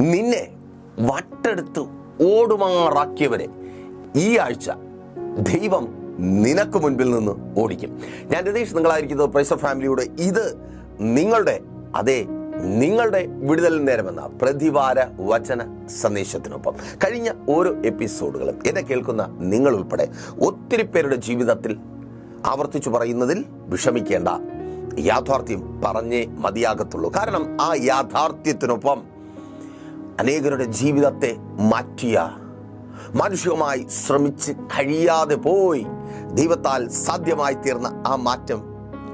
നിന്നെ വട്ടെടുത്ത് ഓടുമാറാക്കിയവരെ ഈ ആഴ്ച ദൈവം നിനക്ക് മുൻപിൽ നിന്ന് ഓടിക്കും. ഞാൻ രതീഷ് നിങ്ങളായിരിക്കുന്നത് പ്രൈസർ ഫാമിലിയുടെ ഇത് നിങ്ങളുടെ അതെ നിങ്ങളുടെ വിടുതൽ നേരമെന്ന പ്രതിവാര വചന സന്ദേശത്തിനൊപ്പം കഴിഞ്ഞ ഓരോ എപ്പിസോഡുകളും എന്നെ കേൾക്കുന്ന നിങ്ങൾ ഉൾപ്പെടെ ഒത്തിരി പേരുടെ ജീവിതത്തിൽ ആവർത്തിച്ചു പറയുന്നതിൽ വിഷമിക്കേണ്ട. യാഥാർത്ഥ്യം പറഞ്ഞേ മതിയാകത്തുള്ളൂ. കാരണം ആ യാഥാർത്ഥ്യത്തിനൊപ്പം അനേകരുടെ ജീവിതത്തെ മാറ്റിയ. മാനുഷികമായി ശ്രമിച്ച് കഴിയാതെ പോയി. ദൈവത്താൽ സാധ്യമായി തീർന്ന ആ മാറ്റം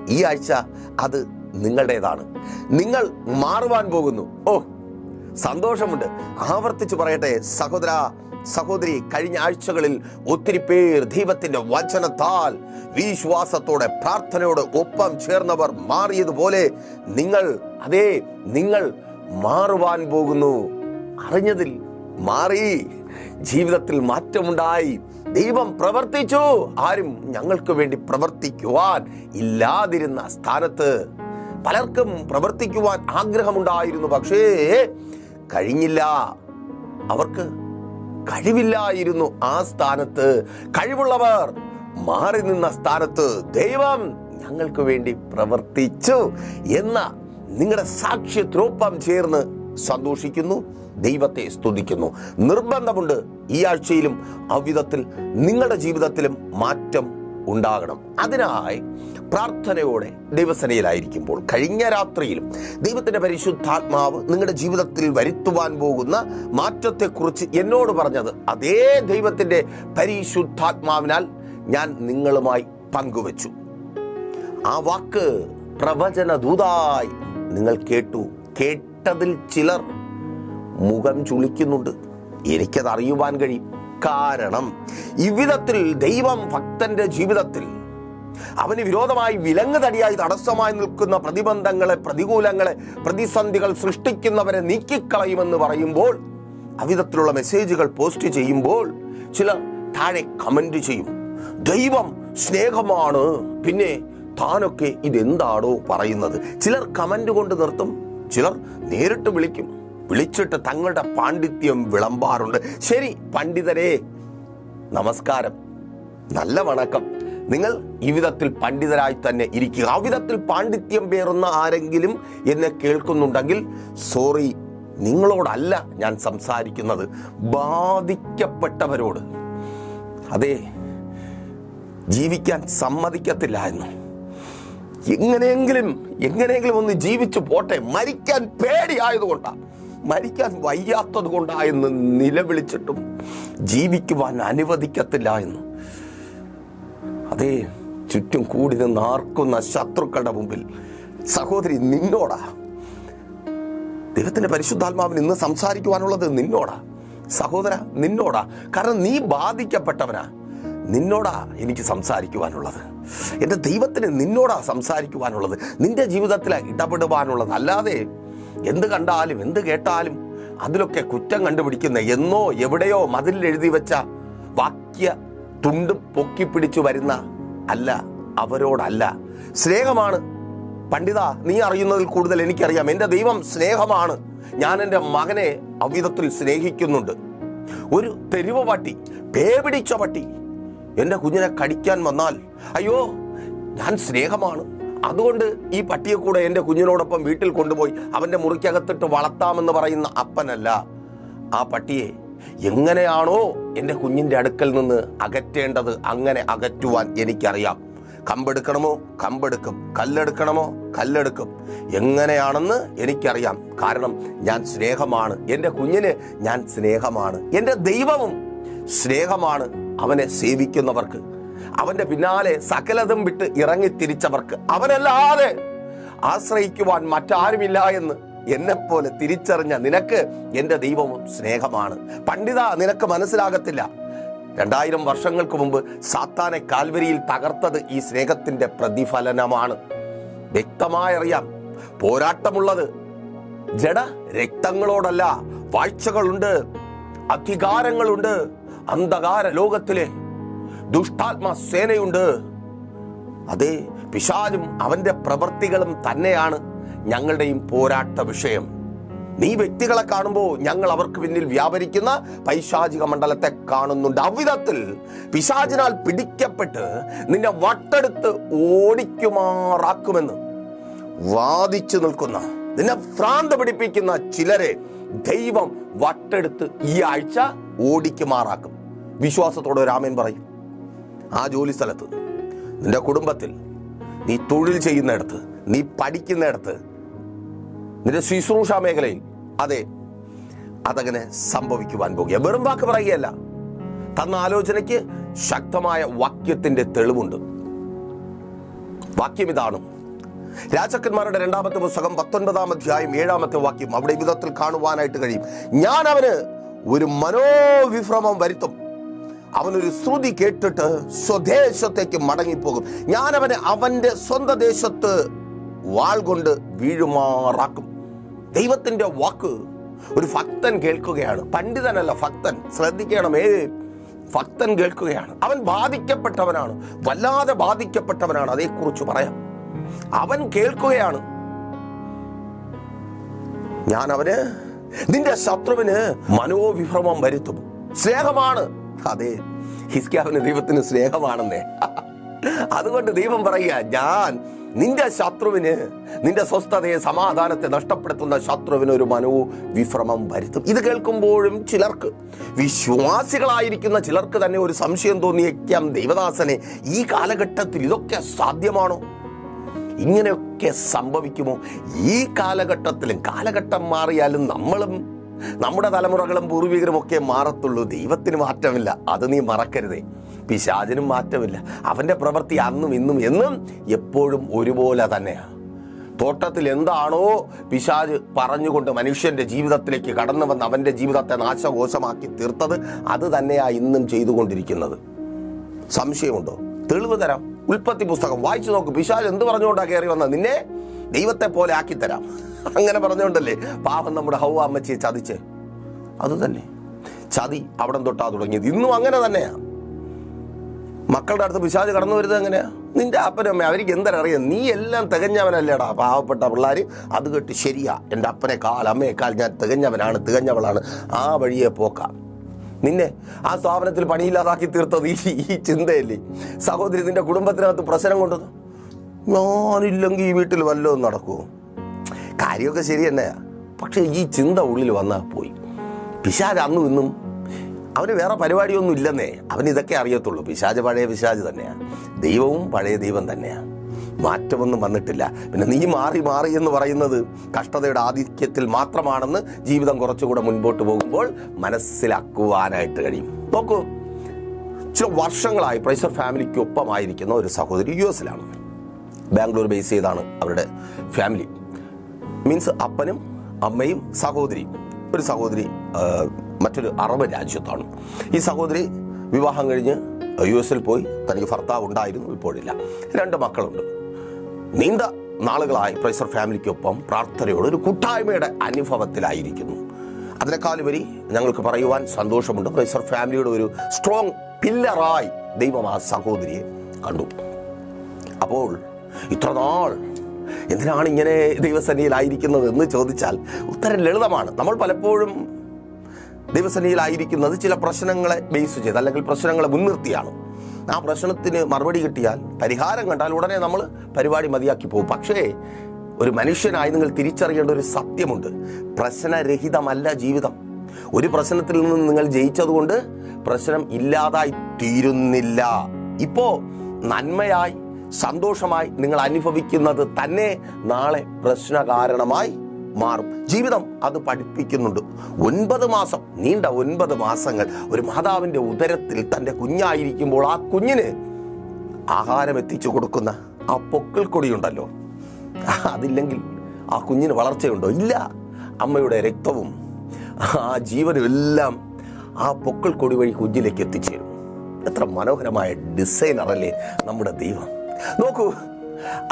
ഈ ആഴ്ച അത് നിങ്ങളുടേതാണ്. നിങ്ങൾ മാറുവാൻ പോകുന്നു. ഓ സന്തോഷമുണ്ട്. ആവർത്തിച്ച് പറയട്ടെ സഹോദര സഹോദരി കഴിഞ്ഞ ആഴ്ചകളിൽ ഒത്തിരി പേർ ദൈവത്തിന്റെ വചനത്താൽ വിശ്വാസത്തോടെ പ്രാർത്ഥനയോട് ഒപ്പം ചേർന്നവർ മാറിയതുപോലെ നിങ്ങൾ അതേ നിങ്ങൾ മാറുവാൻ പോകുന്നു. അറിഞ്ഞതിൽ മാറി. ജീവിതത്തിൽ മാറ്റമുണ്ടായി. ദൈവം പ്രവർത്തിച്ചു. ആരും ഞങ്ങൾക്ക് വേണ്ടി പ്രവർത്തിക്കുവാൻ ഇല്ലാതിരുന്ന സ്ഥാനത്ത് പലർക്കും പ്രവർത്തിക്കുവാൻ ആഗ്രഹമുണ്ടായിരുന്നു. പക്ഷേ കഴിഞ്ഞില്ല. അവർക്ക് കഴിവില്ലായിരുന്നു ആ സ്ഥാനത്ത്. കഴിവുള്ളവർ മാറി നിന്ന സ്ഥാനത്ത് ദൈവം ഞങ്ങൾക്ക് വേണ്ടി പ്രവർത്തിച്ചു എന്ന നിങ്ങളുടെ സാക്ഷ്യത്തിനൊപ്പം ചേർന്ന് സന്തോഷിക്കുന്നു ദൈവത്തെ സ്തുതിക്കുന്നു. നിർബന്ധമുണ്ട് ഈ ആഴ്ചയിലും അവിധത്തിൽ നിങ്ങളുടെ ജീവിതത്തിലും മാറ്റം ഉണ്ടാകണം. അതിനായി പ്രാർത്ഥനയോടെ ദൈവസനയിലായിരിക്കുമ്പോൾ കഴിഞ്ഞ രാത്രിയിലും ദൈവത്തിന്റെ പരിശുദ്ധാത്മാവ് നിങ്ങളുടെ ജീവിതത്തിൽ വരുത്തുവാൻ പോകുന്ന മാറ്റത്തെക്കുറിച്ച് എന്നോട് പറഞ്ഞത് അതേ ദൈവത്തിന്റെ പരിശുദ്ധാത്മാവിനാൽ ഞാൻ നിങ്ങളുമായി പങ്കുവച്ചു. ആ വാക്ക് പ്രവചന ദൂതായി നിങ്ങൾ കേട്ടു കേട്ടതിൽ ചിലർ മുഖം ചുളിക്കുന്നുണ്ട്. എനിക്കത് അറിയുവാൻ കഴിയും. കാരണം ഇവിധത്തിൽ ദൈവം ഭക്തന്റെ ജീവിതത്തിൽ അവന് വിരോധമായി വിലങ്ങ് തടിയായി തടസ്സമായി നിൽക്കുന്ന പ്രതിബന്ധങ്ങളെ പ്രതികൂലങ്ങളെ പ്രതിസന്ധികൾ സൃഷ്ടിക്കുന്നവരെ നീക്കിക്കളയുമെന്ന് പറയുമ്പോൾ അവിധത്തിലുള്ള മെസ്സേജുകൾ പോസ്റ്റ് ചെയ്യുമ്പോൾ ചിലർ താഴെ കമന്റ് ചെയ്യും. ദൈവം സ്നേഹമാണ്. പിന്നെ താനൊക്കെ ഇതെന്താണോ പറയുന്നത്. ചിലർ കമന്റ് കൊണ്ട് നിർത്തും. ചിലർ നേരിട്ട് വിളിക്കും. വിളിച്ചിട്ട് തങ്ങളുടെ പാണ്ഡിത്യം വിളമ്പാറുണ്ട്. ശരി പണ്ഡിതരെ നമസ്കാരം. നല്ല വണക്കം. നിങ്ങൾ ഈ വിധത്തിൽ പണ്ഡിതരായി തന്നെ ഇരിക്കുക. ആ വിധത്തിൽ പാണ്ഡിത്യം പേറുന്ന ആരെങ്കിലും എന്നെ കേൾക്കുന്നുണ്ടെങ്കിൽ സോറി നിങ്ങളോടല്ല ഞാൻ സംസാരിക്കുന്നത്. ബാധിക്കപ്പെട്ടവരോട്. അതെ ജീവിക്കാൻ സമ്മതിക്കത്തില്ല എന്ന്. എങ്ങനെയെങ്കിലും എങ്ങനെയെങ്കിലും ഒന്ന് ജീവിച്ചു പോട്ടെ. മരിക്കാൻ പേടിയായതുകൊണ്ടാണ് മരിക്കാൻ വയ്യാത്തത് കൊണ്ടായെന്ന് നിലവിളിച്ചിട്ടും ജീവിക്കുവാൻ അനുവദിക്കത്തില്ല എന്ന്. അതേ ചുറ്റും കൂടി നിന്ന് ആർക്കുന്ന ശത്രുക്കളുടെ മുമ്പിൽ സഹോദരി നിന്നോടാ. ദൈവത്തിന്റെ പരിശുദ്ധാത്മാവിന് ഇന്ന് സംസാരിക്കുവാനുള്ളത് നിന്നോടാ. സഹോദര നിന്നോടാ. കാരണം നീ ബാധിക്കപ്പെട്ടവനാ. നിന്നോടാ എനിക്ക് സംസാരിക്കുവാനുള്ളത്. എന്റെ ദൈവത്തിന് നിന്നോടാ സംസാരിക്കുവാനുള്ളത്. നിന്റെ ജീവിതത്തിൽ ഇടപെടുവാനുള്ളത്. അല്ലാതെ എന്ത് കണ്ടാലും എന്ത് കേട്ടാലും അതിലൊക്കെ കുറ്റം കണ്ടുപിടിക്കുന്ന എന്നോ എവിടെയോ മതിലിൽ എഴുതി വെച്ച വാക്യ തുണ്ട് പൊക്കി പിടിച്ചു വരുന്ന അല്ല അവരോടല്ല. സ്നേഹമാണ്. പണ്ഡിത നീ അറിയുന്നതിൽ കൂടുതൽ എനിക്കറിയാം. എന്റെ ദൈവം സ്നേഹമാണ്. ഞാൻ എന്റെ മകനെ അവിധത്തിൽ സ്നേഹിക്കുന്നുണ്ട്. ഒരു തെരുവ് പട്ടി പേപിടിച്ച പട്ടി എന്റെ കുഞ്ഞിനെ കടിക്കാൻ വന്നാൽ അയ്യോ ഞാൻ സ്നേഹമാണ്. അതുകൊണ്ട് ഈ പട്ടിയെ കൂടെ എന്റെ കുഞ്ഞിനോടൊപ്പം വീട്ടിൽ കൊണ്ടുപോയി അവന്റെ മുറിക്കകത്തിട്ട് വളർത്താമെന്ന് പറയുന്ന അപ്പനല്ല. ആ പട്ടിയെ എങ്ങനെയാണോ എന്റെ കുഞ്ഞിന്റെ അടുക്കൽ നിന്ന് അകറ്റേണ്ടത് അങ്ങനെ അകറ്റുവാൻ എനിക്കറിയാം. കമ്പെടുക്കണമോ? കമ്പെടുക്കും. കല്ലെടുക്കണമോ? കല്ലെടുക്കും. എങ്ങനെയാണെന്ന് എനിക്കറിയാം. കാരണം ഞാൻ സ്നേഹമാണ്. എന്റെ കുഞ്ഞിന് ഞാൻ സ്നേഹമാണ്. എന്റെ ദൈവവും സ്നേഹമാണ്. അവനെ സേവിക്കുന്നവർക്ക് അവന്റെ പിന്നാലെ സകലതും വിട്ട് ഇറങ്ങി തിരിച്ചവർക്ക് അവനല്ലാതെ ആശ്രയിക്കുവാൻ മറ്റാരുമില്ല എന്ന് എന്നെപ്പോലെ തിരിച്ചറിഞ്ഞ നിനക്ക് എന്റെ ദൈവവും സ്നേഹമാണ്. പണ്ഡിത നിനക്ക് മനസ്സിലാകത്തില്ല. രണ്ടായിരം വർഷങ്ങൾക്ക് മുമ്പ് സാത്താനെ കാൽവരിയിൽ തകർത്തത് ഈ സ്നേഹത്തിന്റെ പ്രതിഫലനമാണ്. വ്യക്തമായറിയാം പോരാട്ടമുള്ളത് ജഡ രക്തങ്ങളോടല്ല വാഴ്ചകളുണ്ട് അധികാരങ്ങളുണ്ട്. അന്ധകാര ലോകത്തിലെ ദുഷ്ടാത്മ സേനയുണ്ട്. അതെ പിശാലും അവന്റെ പ്രവൃത്തികളും തന്നെയാണ് ഞങ്ങളുടെയും പോരാട്ട വിഷയം. നീ വ്യക്തികളെ കാണുമ്പോൾ ഞങ്ങൾ അവർക്ക് പിന്നിൽ വ്യാപരിക്കുന്ന പൈശാചിക മണ്ഡലത്തെ കാണുന്നുണ്ട്. അവിധത്തിൽ പിശാചിനാൽ പിടിക്കപ്പെട്ട് നിന്നെ വട്ടെടുത്ത് ഓടിക്കുമാറാക്കുമെന്ന് വാദിച്ചു നിൽക്കുന്ന നിന്നെ ഭ്രാന്ത് പിടിപ്പിക്കുന്ന ചിലരെ ദൈവം വട്ടെടുത്ത് ഈ ആഴ്ച ഓടിക്കുമാറാക്കും. വിശ്വാസത്തോടെ രാമൻ പറയും. ആ ജോലി സ്ഥലത്ത് നിന്റെ കുടുംബത്തിൽ നീ തൊഴിൽ ചെയ്യുന്നിടത്ത് നീ പഠിക്കുന്നിടത്ത് നിന്റെ ശുശ്രൂഷ മേഖലയിൽ അതെ അതങ്ങനെ സംഭവിക്കുവാൻ പോകുക വെറും വാക്ക് പറയുകയല്ല. തന്ന ആലോചനയ്ക്ക് ശക്തമായ വാക്യത്തിന്റെ തെളിവുണ്ട്. വാക്യം ഇതാണ്. രാജാക്കന്മാരുടെ രണ്ടാമത്തെ പുസ്തകം പത്തൊൻപതാം അധ്യായം ഏഴാമത്തെ വാക്യം അവിടെ വിധത്തിൽ കാണുവാനായിട്ട് കഴിയും. ഞാൻ അവന് ഒരു മനോവിഭ്രമം വരുത്തും. അവനൊരു ശ്രുതി കേട്ടിട്ട് സ്വദേശത്തേക്ക് മടങ്ങിപ്പോകും. ഞാൻ അവനെ അവന്റെ സ്വന്തം ദേശത്ത് വാൾ കൊണ്ട് വീഴുമാറാക്കും. ദൈവത്തിന്റെ വാക്ക് ഒരു ഭക്തൻ കേൾക്കുകയാണ്. പണ്ഡിതനല്ല ഭക്തൻ. ശ്രദ്ധിക്കണം ഏ ഭക്തൻ കേൾക്കുകയാണ്. അവൻ ബാധിക്കപ്പെട്ടവനാണ്. വല്ലാതെ ബാധിക്കപ്പെട്ടവനാണ്. അതേക്കുറിച്ച് പറയാം. അവൻ കേൾക്കുകയാണ്. ഞാൻ അവന് നിന്റെ ശത്രുവിന് മനോവിഭ്രമം വരുത്തും. സ്നേഹമാണ്. അതെ ഹിസ്കാവിന് ദൈവത്തിന് സ്നേഹമാണെന്നേ. അതുകൊണ്ട് ദൈവം പറയുക ഞാൻ നിന്റെ ശത്രുവിന് നിന്റെ സ്വസ്ഥതയെ സമാധാനത്തെ നഷ്ടപ്പെടുത്തുന്ന ശത്രുവിന് ഒരു മനോ വിഭ്രമം വരുത്തും. ഇത് കേൾക്കുമ്പോഴും ചിലർക്ക് വിശ്വാസികളായിരിക്കുന്ന ചിലർക്ക് തന്നെ ഒരു സംശയം തോന്നിയേക്കാം. ദൈവദാസനെ ഈ കാലഘട്ടത്തിൽ ഇതൊക്കെ സാധ്യമാണോ? ഇങ്ങനെയൊക്കെ സംഭവിക്കുമോ? ഈ കാലഘട്ടത്തിലും കാലഘട്ടം മാറിയാലും നമ്മളും നമ്മുടെ തലമുറകളും പൂർവികരും ഒക്കെ മാറത്തുള്ളൂ. ദൈവത്തിന് മാറ്റമില്ല. അത് നീ മറക്കരുതേ. പിശാചിനും മാറ്റമില്ല. അവന്റെ പ്രവൃത്തി അന്നും ഇന്നും എന്നും എപ്പോഴും ഒരുപോലെ തന്നെയാണ് തോട്ടത്തിൽ എന്താണോ പിശാജ് പറഞ്ഞുകൊണ്ട് മനുഷ്യന്റെ ജീവിതത്തിലേക്ക് കടന്നു വന്ന് അവന്റെ ജീവിതത്തെ നാശകോശമാക്കി തീർത്തത് അത് തന്നെയാണ് ഇന്നും ചെയ്തുകൊണ്ടിരിക്കുന്നത്. സംശയമുണ്ടോ? തെളിവ് തരാം. ഉൽപ്പത്തി പുസ്തകം. വായിച്ചു നോക്ക്. പിശാൽ എന്ത് പറഞ്ഞുകൊണ്ടാണ് കയറി വന്നത്? നിന്നെ ദൈവത്തെ പോലെ ആക്കി തരാം അങ്ങനെ പറഞ്ഞുകൊണ്ടല്ലേ പാവം നമ്മുടെ ഹൗവ അമ്മച്ചിയെ ചതിച്ച്? അതുതന്നെ ചതി അവിടെ തൊട്ടാ തുടങ്ങിയത്. ഇന്നും അങ്ങനെ തന്നെയാ. മക്കളുടെ അടുത്ത് പിശാജ് കടന്നു വരുന്നത് എങ്ങനെയാ? നിന്റെ അപ്പനും അമ്മ അവർക്ക് എന്തരറിയാം നീ എല്ലാം തികഞ്ഞവനല്ലേടാ പാവപ്പെട്ട പിള്ളേർ അത് കേട്ട് ശരിയാ. എന്റെ അപ്പനേക്കാൾ അമ്മയേക്കാൾ ഞാൻ തികഞ്ഞവനാണ് തികഞ്ഞവളാണ്. ആ വഴിയെ പോക്കാം. നിന്നെ ആ സ്ഥാപനത്തിൽ പണിയില്ലാതാക്കി തീർത്തത് ഈ ഈ ചിന്തയല്ലേ? സഹോദരി നിന്റെ കുടുംബത്തിനകത്ത് പ്രശ്നം കൊണ്ടത്? ഞാനില്ലെങ്കിൽ ഈ വീട്ടിൽ വല്ലതും നടക്കുമോ കാര്യമൊക്കെ ശരി തന്നെയാ പക്ഷേ ഈ ചിന്ത ഉള്ളിൽ വന്നാൽ പോയി. പിശാജ് അന്നും ഇന്നും അവന് വേറെ പരിപാടിയൊന്നും ഇല്ലെന്നേ. അവൻ ഇതൊക്കെ അറിയത്തുള്ളൂ. പിശാജ് പഴയ പിശാജ് തന്നെയാണ് ദൈവവും പഴയ ദൈവം തന്നെയാണ് മാറ്റമൊന്നും വന്നിട്ടില്ല. പിന്നെ നീ മാറി മാറി എന്ന് പറയുന്നത് കഷ്ടതയുടെ ആധിക്യത്തിൽ മാത്രമാണെന്ന് ജീവിതം കുറച്ചുകൂടെ മുൻപോട്ട് പോകുമ്പോൾ മനസ്സിലാക്കുവാനായിട്ട് കഴിയും. നോക്കൂ. ചില വർഷങ്ങളായി പ്രൈസർ ഫാമിലിക്കൊപ്പമായിരിക്കുന്ന ഒരു സഹോദരി യു എസിലാണ്. ബാംഗ്ലൂർ ബേസ് ചെയ്താണ് അവരുടെ ഫാമിലി. മീൻസ് അപ്പനും അമ്മയും സഹോദരിയും ഒരു സഹോദരി മറ്റൊരു അറബ് രാജ്യത്താണ്. ഈ സഹോദരി വിവാഹം കഴിഞ്ഞ് യു എസിൽ പോയി തനിക്ക് ഭർത്താവ് ഉണ്ടായിരുന്നു ഇപ്പോഴില്ല. രണ്ട് മക്കളുണ്ട്. നീണ്ട നാളുകളായി പ്രൈസർ ഫാമിലിക്കൊപ്പം പ്രാർത്ഥനയോട് ഒരു കൂട്ടായ്മയുടെ അനുഭവത്തിലായിരിക്കുന്നു. അതിനേക്കാളുപരി ഞങ്ങൾക്ക് പറയുവാൻ സന്തോഷമുണ്ട്. പ്രൈസർ ഫാമിലിയുടെ ഒരു സ്ട്രോങ് പില്ലറായി ദൈവം ആ സഹോദരിയെ കണ്ടു. അപ്പോൾ ഇത്ര നാൾ എന്തിനാണ് ഇങ്ങനെ ദൈവസന്നിയിലായിരിക്കുന്നത് എന്ന് ചോദിച്ചാൽ ഉത്തരം ലളിതമാണ്. നമ്മൾ പലപ്പോഴും ദൈവസന്നിയിലായിരിക്കുന്നത് ചില പ്രശ്നങ്ങളെ ബേസ് ചെയ്ത് അല്ലെങ്കിൽ പ്രശ്നങ്ങളെ മുൻനിർത്തിയാണ്. ആ പ്രശ്നത്തിന് മറുപടി കിട്ടിയാൽ പരിഹാരം കണ്ടാൽ ഉടനെ നമ്മൾ പരിപാടി മതിയാക്കി പോകും. പക്ഷേ ഒരു മനുഷ്യനായി നിങ്ങൾ തിരിച്ചറിയേണ്ട ഒരു സത്യമുണ്ട്. പ്രശ്നരഹിതമല്ല ജീവിതം. ഒരു പ്രശ്നത്തിൽ നിന്ന് നിങ്ങൾ ജയിച്ചതുകൊണ്ട് പ്രശ്നം ഇല്ലാതായി തീരുന്നില്ല. ഇപ്പോ നന്മയായി സന്തോഷമായി നിങ്ങൾ അനുഭവിക്കുന്നത് തന്നെ നാളെ പ്രശ്ന കാരണമായി മാറും. ജീവിതം അത് പഠിപ്പിക്കുന്നുണ്ട്. ഒൻപത് മാസം നീണ്ട ഒൻപത് മാസങ്ങൾ ഒരു മാതാവിന്റെ ഉദരത്തിൽ തന്റെ കുഞ്ഞായിരിക്കുമ്പോൾ ആ കുഞ്ഞിന് ആഹാരം എത്തിച്ചു കൊടുക്കുന്ന ആ പൊക്കിൾ കൊടിയുണ്ടല്ലോ. അതില്ലെങ്കിൽ ആ കുഞ്ഞിന് വളർച്ചയുണ്ടോ? ഇല്ല. അമ്മയുടെ രക്തവും ആ ജീവനും എല്ലാം ആ പൊക്കിൾ കൊടി വഴി കുഞ്ഞിലേക്ക് എത്തിച്ചേരും. എത്ര മനോഹരമായ ഡിസൈനറല്ലേ നമ്മുടെ ദൈവം. നോക്കൂ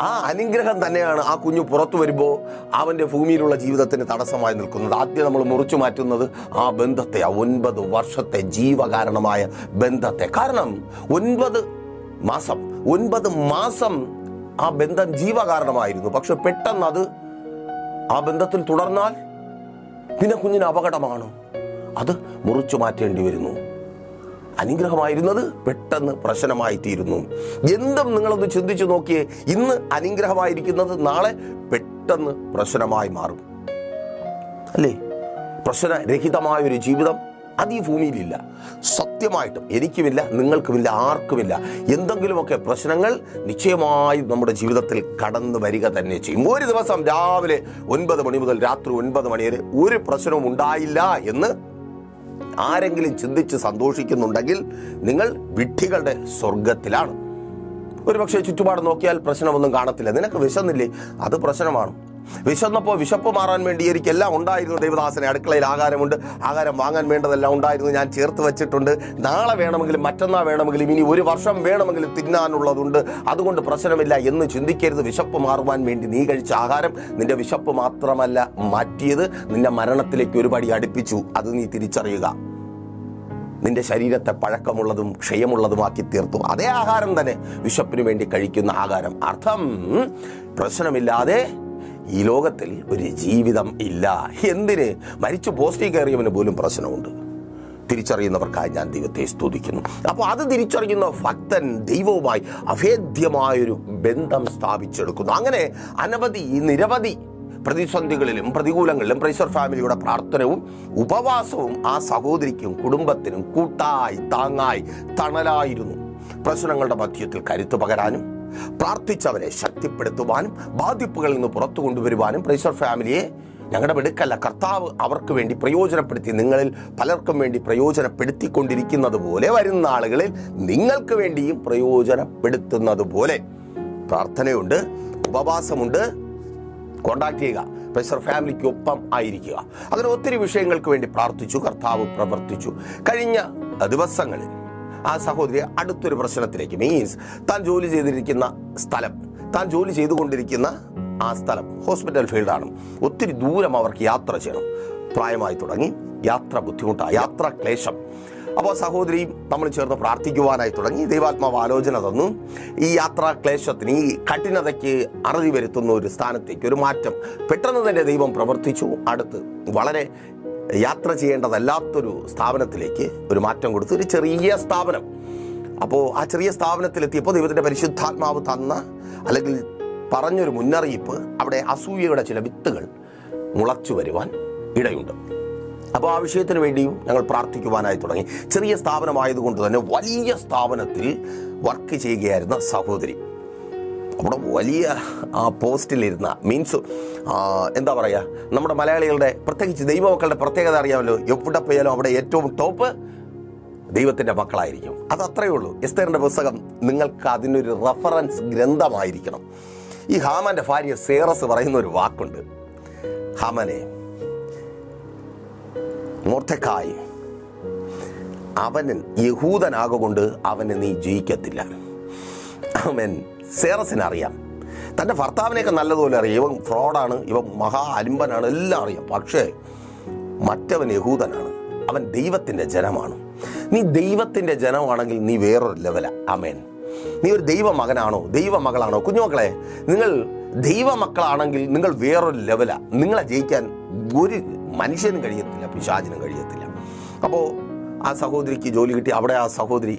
ആ അനുഗ്രഹം തന്നെയാണ് ആ കുഞ്ഞു പുറത്തു വരുമ്പോൾ അവന്റെ ഭൂമിയിലുള്ള ജീവിതത്തിന് തടസ്സമായി നിൽക്കുന്നത്. ആദ്യം നമ്മൾ മുറിച്ചു മാറ്റുന്നത് ആ ബന്ധത്തെ ആ ഒൻപത് വർഷത്തെ ജീവകാരണമായ ബന്ധത്തെ. കാരണം ഒൻപത് മാസം ഒൻപത് മാസം ആ ബന്ധം ജീവകാരണമായിരുന്നു. പക്ഷെ പെട്ടെന്ന് അത് ആ ബന്ധത്തിൽ തുടർന്നാൽ പിന്നെ കുഞ്ഞിന് അപകടമാണ്. അത് മുറിച്ചു മാറ്റേണ്ടി വരുന്നു. അനുഗ്രഹമായിരുന്നത് പെട്ടെന്ന് പ്രശ്നമായി തീരുന്നു എന്തും നിങ്ങളൊന്ന് ചിന്തിച്ചു നോക്കിയേ ഇന്ന് അനുഗ്രഹമായിരിക്കുന്നത് നാളെ പെട്ടെന്ന് പ്രശ്നമായി മാറും. അല്ലേ? പ്രശ്നരഹിതമായ ഒരു ജീവിതം അത് ഈ ഭൂമിയിലില്ല. സത്യമായിട്ടും എനിക്കുമില്ല നിങ്ങൾക്കുമില്ല ആർക്കുമില്ല. എന്തെങ്കിലുമൊക്കെ പ്രശ്നങ്ങൾ നിശ്ചയമായും നമ്മുടെ ജീവിതത്തിൽ കടന്നു വരിക തന്നെ ചെയ്യും. ഒരു ദിവസം രാവിലെ ഒൻപത് മണി മുതൽ രാത്രി ഒൻപത് മണി വരെ ഒരു പ്രശ്നവും ഉണ്ടായില്ല എന്ന് ആരെങ്കിലും ചിന്തിച്ച് സന്തോഷിക്കുന്നുണ്ടെങ്കിൽ നിങ്ങൾ വിഡ്ഢികളുടെ സ്വർഗത്തിലാണ് ഒരുപക്ഷെ ചുറ്റുപാട് നോക്കിയാൽ പ്രശ്നമൊന്നും കാണത്തില്ല. നിനക്ക് വിശന്നില്ലേ? അത് പ്രശ്നമാണ്. വിശന്നപ്പോൾ വിശപ്പ് മാറാൻ വേണ്ടി എനിക്കെല്ലാം ഉണ്ടായിരുന്നു. ദൈവദാസനെ അടുക്കളയിൽ ആഹാരമുണ്ട്. ആഹാരം വാങ്ങാൻ വേണ്ടതെല്ലാം ഉണ്ടായിരുന്നു. ഞാൻ ചേർത്ത് വെച്ചിട്ടുണ്ട്. നാളെ വേണമെങ്കിലും മറ്റന്നാൾ വേണമെങ്കിലും ഇനി ഒരു വർഷം വേണമെങ്കിലും തിന്നാനുള്ളതുണ്ട്. അതുകൊണ്ട് പ്രശ്നമില്ല എന്ന് ചിന്തിക്കരുത്. വിശപ്പ് മാറുവാൻ വേണ്ടി നീ കഴിച്ച ആഹാരം നിന്റെ വിശപ്പ് മാത്രമല്ല മാറ്റിയത്. നിന്റെ മരണത്തിലേക്ക് ഒരുപടി അടുപ്പിച്ചു. അത് നീ തിരിച്ചറിയുക. നിന്റെ ശരീരത്തെ പഴക്കമുള്ളതും ക്ഷയമുള്ളതുമാക്കി തീർത്തു. അതേ ആഹാരം തന്നെ വിശപ്പിന് വേണ്ടി കഴിക്കുന്ന ആഹാരം. അർത്ഥം പ്രശ്നമില്ലാതെ ഈ ലോകത്തിൽ ഒരു ജീവിതം ഇല്ല. എന്തിന്? മരിച്ചു പോസ്റ്റിൽ കയറിയവന് പോലും പ്രശ്നമുണ്ട്. തിരിച്ചറിയുന്നവർക്കായി ഞാൻ ദൈവത്തെ സ്തുതിക്കുന്നു. അപ്പോൾ അത് തിരിച്ചറിയുന്ന ഭക്തൻ ദൈവവുമായി അഭേദ്യമായൊരു ബന്ധം സ്ഥാപിച്ചെടുക്കുന്നു. അങ്ങനെ അനവധി നിരവധി പ്രതിസന്ധികളിലും പ്രതികൂലങ്ങളിലും പ്രൈസർ ഫാമിലിയുടെ പ്രാർത്ഥനവും ഉപവാസവും ആ സഹോദരിക്കും കുടുംബത്തിനും കൂട്ടായി താങ്ങായി തണലായിരുന്നു. പ്രശ്നങ്ങളുടെ മധ്യത്തിൽ കരുത്തു പകരാനും പ്രാർത്ഥിച്ചവരെ ശക്തിപ്പെടുത്തുവാനും ബാധിപ്പുകളിൽ നിന്ന് പുറത്തു കൊണ്ടുവരുവാനും പ്രൈസർ ഫാമിലിയെ ഞങ്ങളുടെ മെടുക്കല്ല കർത്താവ് അവർക്ക് വേണ്ടി പ്രയോജനപ്പെടുത്തി നിങ്ങളിൽ പലർക്കും വേണ്ടി പ്രയോജനപ്പെടുത്തിക്കൊണ്ടിരിക്കുന്നത് പോലെ വരുന്ന ആളുകളിൽ നിങ്ങൾക്ക് വേണ്ടിയും പ്രയോജനപ്പെടുത്തുന്നത് പോലെ പ്രാർത്ഥനയുണ്ട് ഉപവാസമുണ്ട്. കോണ്ടാക്ട് ചെയ്യുക. പ്രഷർ ഫാമിലിക്ക് ഒപ്പം ആയിരിക്കുക. അങ്ങനെ ഒത്തിരി വിഷയങ്ങൾക്ക് വേണ്ടി പ്രാർത്ഥിച്ചു കർത്താവ് പ്രവർത്തിച്ചു. കഴിഞ്ഞ ദിവസങ്ങളിൽ ആ സഹോദരി അടുത്തൊരു പ്രശ്നത്തിലേക്ക് മീൻസ് താൻ ജോലി ചെയ്തിരിക്കുന്ന സ്ഥലം താൻ ജോലി ചെയ്തുകൊണ്ടിരിക്കുന്ന ആ സ്ഥലം ഹോസ്പിറ്റൽ ഫീൽഡാണ്. ഒത്തിരി ദൂരം അവർക്ക് യാത്ര ചെയ്യണം. പ്രായമായി തുടങ്ങി യാത്ര ബുദ്ധിമുട്ടാണ് യാത്ര ക്ലേശം. അപ്പോൾ സഹോദരിയും നമ്മൾ ചേർന്ന് പ്രാർത്ഥിക്കുവാനായി തുടങ്ങി ദൈവാത്മാവ് ആലോചന തന്നു. ഈ യാത്രാ ക്ലേശത്തിന് ഈ കഠിനതയ്ക്ക് അറുതി വരുത്തുന്ന ഒരു സ്ഥാനത്തേക്ക് ഒരു മാറ്റം പെട്ടെന്ന് തന്നെ ദൈവം പ്രവർത്തിച്ചു. അടുത്ത് വളരെ യാത്ര ചെയ്യേണ്ടതല്ലാത്തൊരു സ്ഥാപനത്തിലേക്ക് ഒരു മാറ്റം കൊടുത്തു ഒരു ചെറിയ സ്ഥാപനം. അപ്പോൾ ആ ചെറിയ സ്ഥാപനത്തിലെത്തിയപ്പോൾ ദൈവത്തിന്റെ പരിശുദ്ധാത്മാവ് തന്ന അല്ലെങ്കിൽ പറഞ്ഞൊരു മുന്നറിയിപ്പ് അവിടെ അസൂയയുടെ ചില വിത്തുകൾ മുളച്ചു വരുവാൻ ഇടയുണ്ട്. അപ്പോൾ ആ വിഷയത്തിന് വേണ്ടിയും ഞങ്ങൾ പ്രാർത്ഥിക്കുവാനായി തുടങ്ങി. ചെറിയ സ്ഥാപനമായതുകൊണ്ട് തന്നെ വലിയ സ്ഥാപനത്തിൽ വർക്ക് ചെയ്യുകയായിരുന്ന സഹോദരി. അവിടെ വലിയ ആ പോസ്റ്റിലിരുന്ന മീൻസ് എന്താ പറയുക നമ്മുടെ മലയാളികളുടെ പ്രത്യേകിച്ച് ദൈവമക്കളുടെ പ്രത്യേകത അറിയാമല്ലോ. എവിടെ പോയാലും അവിടെ ഏറ്റവും ടോപ്പ് ദൈവത്തിന്റെ മക്കളായിരിക്കും. അത് അത്രയേ ഉള്ളൂ. എസ്തേറിന്റെ പുസ്തകം നിങ്ങൾക്ക് അതിനൊരു റഫറൻസ് ഗ്രന്ഥമായിരിക്കണം. ഈ ഹാമാന്റെ ഭാര്യ സേറസ് പറയുന്ന ഒരു വാക്കുണ്ട്. ഹാമനെ മോർത്തക്കായി അവന് യഹൂദനാകൊണ്ട് അവനെ നീ ജയിക്കത്തില്ല. അവൻ സേറസിന് അറിയാം തന്റെ ഭർത്താവിനെയൊക്കെ നല്ലതുപോലെ അറിയാം. ഇവൻ ഫ്രോഡാണ് ഇവൻ മഹാ അലിമ്പനാണ് എല്ലാം അറിയാം. പക്ഷേ മറ്റവൻ യഹൂദനാണ്. അവൻ ദൈവത്തിന്റെ ജനമാണ്. നീ ദൈവത്തിന്റെ ജനമാണെങ്കിൽ നീ വേറൊരു ലെവല അമേൻ നീ ഒരു ദൈവമകനാണോ? ദൈവമകളാണോ? കുഞ്ഞുമക്കളെ നിങ്ങൾ ദൈവമക്കളാണെങ്കിൽ നിങ്ങൾ വേറൊരു ലെവലാണ് നിങ്ങളെ ജയിക്കാൻ ഒരു മനുഷ്യനും കഴിയത്തില്ല പിശാചിനും കഴിയത്തില്ല. അപ്പോൾ ആ സഹോദരിക്ക് ജോലി കിട്ടി. അവിടെ ആ സഹോദരി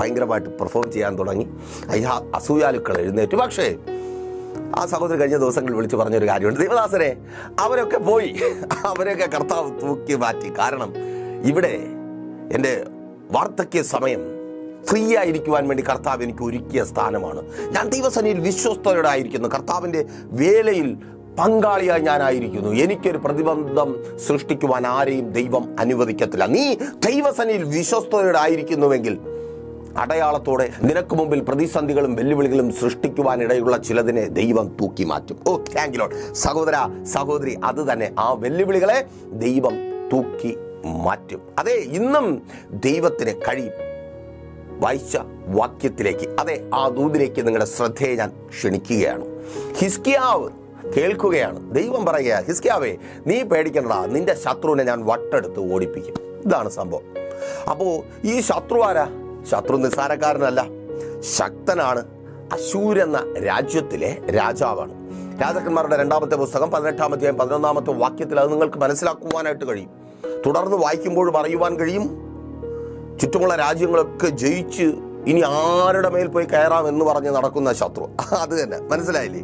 ഭയങ്കരമായിട്ട് പെർഫോം ചെയ്യാൻ തുടങ്ങി. അയ്യാ അസൂയാലുക്കൾ എഴുന്നേറ്റു. പക്ഷേ ആ സഹോദരി കഴിഞ്ഞ ദിവസങ്ങളിൽ വിളിച്ച് പറഞ്ഞൊരു കാര്യമുണ്ട്. ദേവദാസനെ അവരൊക്കെ പോയി. അവരെയൊക്കെ കർത്താവ് തൂക്കി മാറ്റി. കാരണം ഇവിടെ എന്റെ വാർദ്ധക്യ സമയം ഫ്രീ ആയിരിക്കുവാൻ വേണ്ടി കർത്താവ് എനിക്ക് ഒരുക്കിയ സ്ഥാനമാണ്. ഞാൻ ദൈവസനയിൽ വിശ്വസ്തയോടെ ആയിരിക്കുന്നു കർത്താവിന്റെ വേലയിൽ പങ്കാളിയായി ഞാനായിരിക്കുന്നു. എനിക്കൊരു പ്രതിബന്ധം സൃഷ്ടിക്കുവാൻ ആരെയും ദൈവം അനുവദിക്കത്തില്ല. നീ ദൈവസനിയിൽ വിശ്വസ്തയോടെ ആയിരിക്കുന്നുവെങ്കിൽ അടയാളത്തോടെ നിനക്ക് മുമ്പിൽ പ്രതിസന്ധികളും വെല്ലുവിളികളും സൃഷ്ടിക്കുവാനിടയുള്ള ചിലതിനെ ദൈവം തൂക്കി മാറ്റും. ഓ താങ്ക് ലോഡ് സഹോദര സഹോദരി അത് തന്നെ. ആ വെല്ലുവിളികളെ ദൈവം തൂക്കി മാറ്റും. അതെ ഇന്നും ദൈവത്തിന് കഴിയും. വായിച്ച വാക്യത്തിലേക്ക്. അതെ ആ ദൂതിലേക്ക് നിങ്ങളുടെ ശ്രദ്ധയെ ഞാൻ ക്ഷണിക്കുകയാണ്. ഹിസ്കിയാവ് കേൾക്കുകയാണ്. ദൈവം പറയുക ഹിസ്കിയാവേ നീ പേടിക്കണ്ടടാ നിന്റെ ശത്രുവിനെ ഞാൻ വട്ടെടുത്ത് ഓടിപ്പിക്കും. ഇതാണ് സംഭവം. അപ്പോൾ ഈ ശത്രു ആരാ? ശത്രു നിസ്സാരക്കാരനല്ല ശക്തനാണ് അശൂർ എന്ന രാജ്യത്തിലെ രാജാവാണ്. രാജാക്കന്മാരുടെ രണ്ടാമത്തെ പുസ്തകം പതിനെട്ടാമത്തെ പതിനൊന്നാമത്തെ വാക്യത്തിൽ അത് നിങ്ങൾക്ക് മനസ്സിലാക്കുവാനായിട്ട് കഴിയും. തുടർന്ന് വായിക്കുമ്പോഴും അറിയുവാൻ കഴിയും ചുറ്റുമുള്ള രാജ്യങ്ങളൊക്കെ ജയിച്ച് ഇനി ആരുടെ മേൽ പോയി കയറാം എന്ന് പറഞ്ഞ് നടക്കുന്ന ശത്രു? അത് തന്നെ. മനസ്സിലായില്ലേ?